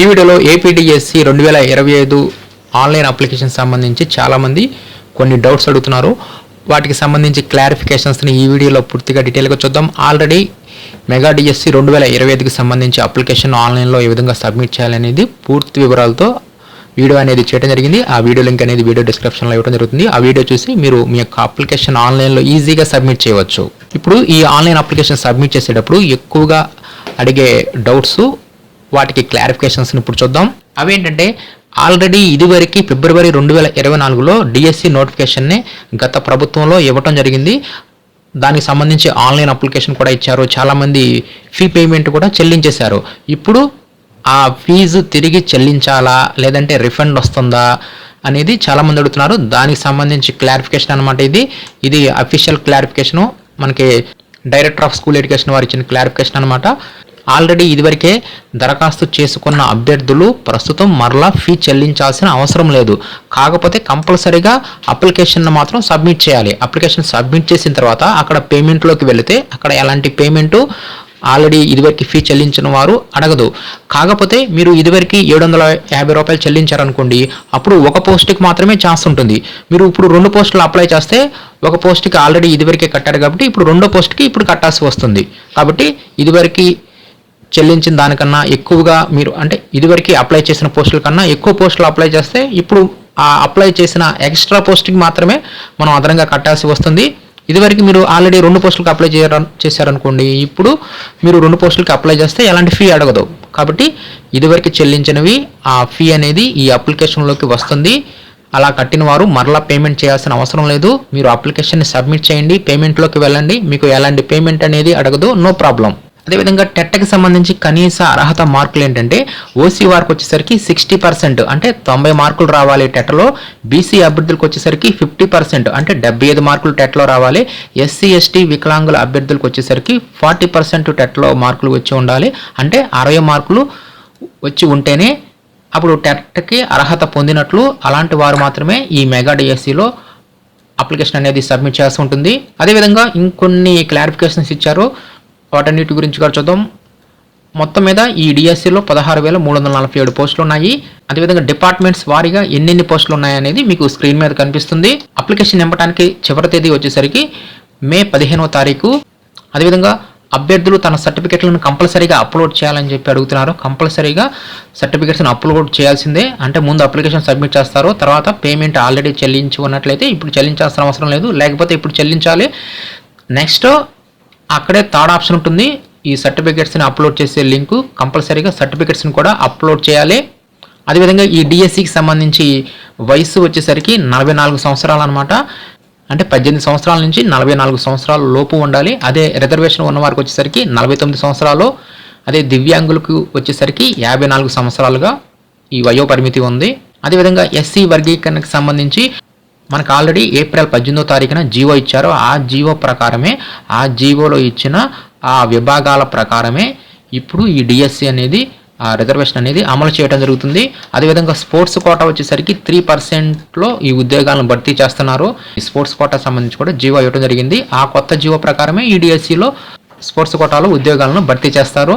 ఈ వీడియోలో ఏపీడిఎస్సి రెండు వేల ఇరవై ఐదు ఆన్లైన్ అప్లికేషన్ సంబంధించి చాలామంది కొన్ని డౌట్స్ అడుగుతున్నారు. వాటికి సంబంధించి క్లారిఫికేషన్స్ని ఈ వీడియోలో పూర్తిగా డీటెయిల్గా చూద్దాం. ఆల్రెడీ మెగా డిఎస్సి రెండు వేల ఇరవై ఐదుకి సంబంధించి అప్లికేషన్ ఆన్లైన్లో ఏ విధంగా సబ్మిట్ చేయాలనేది పూర్తి వివరాలతో వీడియో అనేది చేయడం జరిగింది. ఆ వీడియో లింక్ అనేది వీడియో డిస్క్రిప్షన్లో ఇవ్వడం జరుగుతుంది. ఆ వీడియో చూసి మీరు మీ యొక్క అప్లికేషన్ ఆన్లైన్లో ఈజీగా సబ్మిట్ చేయవచ్చు. ఇప్పుడు ఈ ఆన్లైన్ అప్లికేషన్ సబ్మిట్ చేసేటప్పుడు ఎక్కువగా అడిగే డౌట్స్ వాటికి క్లారిఫికేషన్స్ని ఇప్పుడు చూద్దాం. అవేంటంటే ఆల్రెడీ ఇదివరకు ఫిబ్రవరి రెండు వేల ఇరవై నాలుగులో డిఎస్సి నోటిఫికేషన్ని గత ప్రభుత్వంలో ఇవ్వటం జరిగింది. దానికి సంబంధించి ఆన్లైన్ అప్లికేషన్ కూడా ఇచ్చారు. చాలామంది ఫీ పేమెంట్ కూడా చెల్లించేశారు. ఇప్పుడు ఆ ఫీజు తిరిగి చెల్లించాలా? లేదంటే రిఫండ్ వస్తుందా? అనేది చాలామంది అడుగుతున్నారు. దానికి సంబంధించి క్లారిఫికేషన్ అనమాట ఇది. ఇది అఫీషియల్ క్లారిఫికేషను మనకి డైరెక్టర్ ఆఫ్ స్కూల్ ఎడ్యుకేషన్ వారు ఇచ్చిన క్లారిఫికేషన్ అనమాట ఆల్రెడీ ఇదివరకే దరఖాస్తు చేసుకున్న అభ్యర్థులు ప్రస్తుతం మరలా ఫీ చెల్లించాల్సిన అవసరం లేదు. కాకపోతే కంపల్సరీగా అప్లికేషన్ మాత్రం సబ్మిట్ చేయాలి. అప్లికేషన్ సబ్మిట్ చేసిన తర్వాత అక్కడ పేమెంట్లోకి వెళితే అక్కడ ఎలాంటి పేమెంటు ఆల్రెడీ ఇదివరకు ఫీ చెల్లించిన వారు అడగదు. కాకపోతే మీరు ఇదివరకు ఏడు వందల యాభై రూపాయలు చెల్లించారనుకోండి అప్పుడు ఒక పోస్ట్కి మాత్రమే ఛాన్స్ ఉంటుంది. మీరు ఇప్పుడు రెండు పోస్టులు అప్లై చేస్తే ఒక పోస్ట్కి ఆల్రెడీ ఇదివరకే కట్టారు కాబట్టి ఇప్పుడు రెండో పోస్ట్కి ఇప్పుడు కట్టాల్సి వస్తుంది. కాబట్టి ఇదివరకు చెల్లించిన దానికన్నా ఎక్కువగా మీరు అంటే ఇదివరకు అప్లై చేసిన పోస్టుల కన్నా ఎక్కువ పోస్టులు అప్లై చేస్తే ఇప్పుడు ఆ అప్లై చేసిన ఎక్స్ట్రా పోస్ట్కి మాత్రమే మనం అదనంగా కట్టాల్సి వస్తుంది. ఇదివరకు మీరు ఆల్రెడీ రెండు పోస్టులకు అప్లై చేశారనుకోండి ఇప్పుడు మీరు రెండు పోస్టులకి అప్లై చేస్తే ఎలాంటి ఫీ అడగదు. కాబట్టి ఇదివరకు చెల్లించినవి ఆ ఫీ అనేది ఈ అప్లికేషన్లోకి వస్తుంది. అలా కట్టిన వారు మరలా పేమెంట్ చేయాల్సిన అవసరం లేదు. మీరు అప్లికేషన్ని సబ్మిట్ చేయండి పేమెంట్లోకి వెళ్ళండి మీకు ఎలాంటి పేమెంట్ అనేది అడగదు నో ప్రాబ్లం అదేవిధంగా టెట్కి సంబంధించి కనీస అర్హత మార్కులు ఏంటంటే ఓసీ వారికి వచ్చేసరికి సిక్స్టీ పర్సెంట్ అంటే తొంభై మార్కులు రావాలి టెట్లో బీసీ అభ్యర్థులకు వచ్చేసరికి ఫిఫ్టీ పర్సెంట్ అంటే డెబ్బై ఐదు మార్కులు టెట్లో రావాలి ఎస్సీ ఎస్టీ వికలాంగుల అభ్యర్థులకు వచ్చేసరికి ఫార్టీ పర్సెంట్ టెట్లో మార్కులు వచ్చి ఉండాలి అంటే అరవై మార్కులు వచ్చి ఉంటేనే అప్పుడు టెట్కి అర్హత పొందినట్లు అలాంటి వారు మాత్రమే ఈ మెగా డిఎస్సిలో అప్లికేషన్ అనేది సబ్మిట్ చేయాల్సి ఉంటుంది. అదేవిధంగా ఇంకొన్ని క్లారిఫికేషన్స్ ఇచ్చారు. వాటన్నిటి గురించి కూడా చూద్దాం. మొత్తం మీద ఈ డిఎస్సిలో పదహారు వేల మూడు వందల నలభై ఏడు పోస్టులు ఉన్నాయి అదేవిధంగా డిపార్ట్మెంట్స్ వారీగా ఎన్నెన్ని పోస్టులు ఉన్నాయనేది మీకు స్క్రీన్ మీద కనిపిస్తుంది. అప్లికేషన్ నింపడానికి చివరి తేదీ వచ్చేసరికి మే పదిహేనవ తారీఖు. అదేవిధంగా అభ్యర్థులు తన సర్టిఫికెట్లను కంపల్సరీగా అప్లోడ్ చేయాలని చెప్పి అడుగుతున్నారు. కంపల్సరీగా సర్టిఫికెట్స్ని అప్లోడ్ చేయాల్సిందే. అంటే ముందు అప్లికేషన్ సబ్మిట్ చేస్తారు తర్వాత పేమెంట్ ఆల్రెడీ చెల్లించి ఉన్నట్లయితే ఇప్పుడు చెల్లించాల్సిన అవసరం లేదు. లేకపోతే ఇప్పుడు చెల్లించాలి. నెక్స్ట్ అక్కడే థర్డ్ ఆప్షన్ ఉంటుంది. ఈ సర్టిఫికేట్స్ని అప్లోడ్ చేసే లింకు కంపల్సరీగా సర్టిఫికేట్స్ని కూడా అప్లోడ్ చేయాలి. అదేవిధంగా ఈ డిఎస్సికి సంబంధించి వయసు వచ్చేసరికి నలభై నాలుగు సంవత్సరాలు అనమాట అంటే పద్దెనిమిది సంవత్సరాల నుంచి నలభై నాలుగు సంవత్సరాల లోపు ఉండాలి. అదే రిజర్వేషన్ ఉన్న వారికి వచ్చేసరికి నలభై తొమ్మిది సంవత్సరాలు. అదే దివ్యాంగులకు వచ్చేసరికి యాభై నాలుగు సంవత్సరాలుగా ఈ వయో పరిమితి ఉంది. అదేవిధంగా ఎస్సీ వర్గీకరణకు సంబంధించి మనకు ఆల్రెడీ ఏప్రిల్ పద్దెనిమిదో తారీఖున జీవో ఇచ్చారు. ఆ జీవో ప్రకారమే ఆ జీవోలో ఇచ్చిన ఆ విభాగాల ప్రకారమే ఇప్పుడు ఈ డిఎస్సి అనేది ఆ రిజర్వేషన్ అనేది అమలు చేయడం జరుగుతుంది. అదేవిధంగా స్పోర్ట్స్ కోటా వచ్చేసరికి త్రీ పర్సెంట్లో ఈ ఉద్యోగాలను భర్తీ చేస్తున్నారు. ఈ స్పోర్ట్స్ కోటా సంబంధించి కూడా జీవో ఇవ్వడం జరిగింది. ఆ కొత్త జీవో ప్రకారమే ఈ డిఎస్సిలో స్పోర్ట్స్ కోటాలో ఉద్యోగాలను భర్తీ చేస్తారు.